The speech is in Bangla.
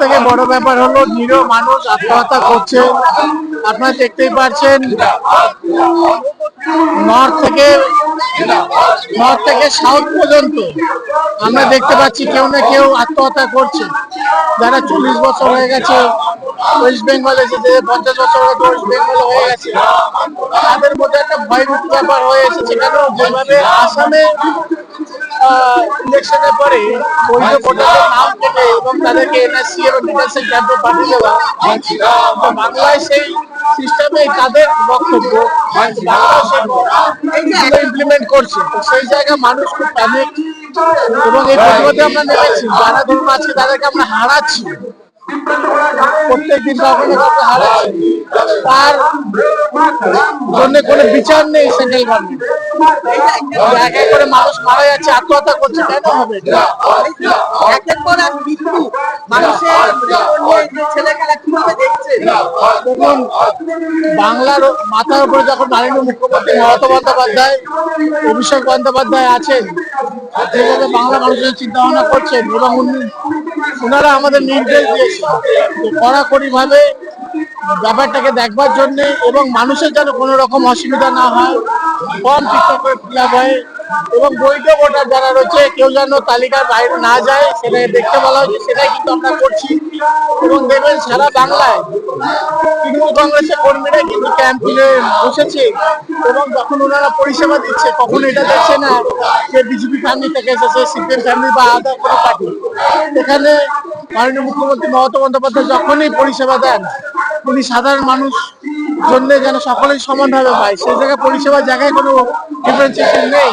থেকে বড় ব্যাপার হলো নিরীহ মানুষ আত্মহত্যা করছে। আপনারা দেখতেই পাচ্ছেন নর্থ থেকে নর্থ থেকে সাউথ পর্যন্ত আমরা দেখতে পাচ্ছি কেউ না কেউ আত্মহত্যা করছে। যারা চল্লিশ বছর হয়ে গেছে ওয়েস্ট বেঙ্গল এসেছে পঞ্চাশ বছর ওয়েস্ট বেঙ্গল হয়ে গেছে। তাদের মধ্যে একটা ভয়ভীতি ব্যাপার হয়ে এসেছে। কেন? যেভাবে আসামে ইলেকশনের পরে বৈধ ভোটারদের নাম থেকে এবং তাদেরকে এনএসসি এবং ডিটেনশন ক্যাম্পে পাঠিয়ে দেওয়া বাংলায় সেই সিস্টেমে তাদের বক্তব্য ইমপ্লিমেন্ট করছে। সেই জায়গায় মানুষ খুব প্যানিক এবং এই প্রতিবাদে আমরা নেমেছি। যারা ধরুন আছে, তাদেরকে আমরা হারাচ্ছি। প্রত্যেকদিন তার জন্য কোনো বিচার নেই সেন্ট্রাল গভর্নমেন্ট মানুষ মারা যাচ্ছে, আত্মহত্যা করছে বাংলার মাথার উপরে যখন মাননীয় মুখ্যমন্ত্রী মমতা বন্দ্যোপাধ্যায়, অভিষেক বন্দ্যোপাধ্যায় আছেন যেভাবে বাংলা মানুষের চিন্তা ভাবনা করছেন এবং ওনারা আমাদের নির্দেশ দিয়েছেন কড়াকড়ি ভাবে ব্যাপারটাকে দেখবার জন্য এবং মানুষের যেন কোনো রকম অসুবিধা না হয়। এবং ভোটার যারা রয়েছে, কেউ যেন তালিকার বাইরে না যায় দেখতে বলা সেটাই কিন্তু আমরা করছি। এবং সারা কর্মীরা কিন্তু বসেছে। এবং যখন ওনারা পরিষেবা দিচ্ছে, তখন এটা দেখছে না যে বিজেপি ফ্যামিলি থেকে এসেছে, সিপিএম ফ্যামিলি বা পার্টি এখানে মাননীয় মুখ্যমন্ত্রী মমতা বন্দ্যোপাধ্যায় যখনই পরিষেবা দেন, উনি সাধারণ মানুষ। জন্য যেন সকলেই সমানভাবে পায় সেই জায়গায় পরিষেবার জায়গায় কোনো ডিফারেন্সিয়েশন নেই।